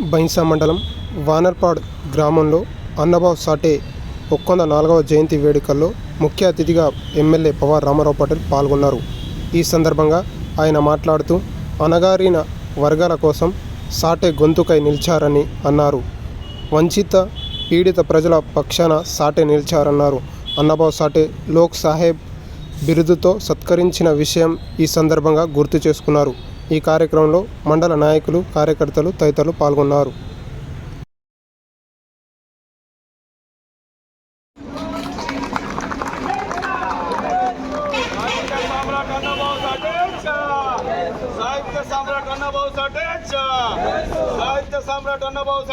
బైన్సా మండలం వానర్పాడ్ గ్రామంలో అన్నభావ్ సాటే ఒక్కొంద నాలుగవ జయంతి వేడుకల్లో ముఖ్య అతిథిగా ఎమ్మెల్యే పవార్ రామారావు పటేల్ పాల్గొన్నారు. ఈ సందర్భంగా ఆయన మాట్లాడుతూ అణగారిన వర్గాల కోసం సాటే గొంతుకై నిలిచారని అన్నారు. వంచిత పీడిత ప్రజల పక్షాన సాటే నిలిచారన్నారు. అన్నబాబు సాటే లోక్ సాహెబ్ బిరుదుతో సత్కరించిన విషయం ఈ సందర్భంగా గుర్తు చేసుకున్నారు. ఈ కార్యక్రమంలో మండల నాయకులు కార్యకర్తలు తదితరులు పాల్గొన్నారు. సాహిత్య అన్నబాబు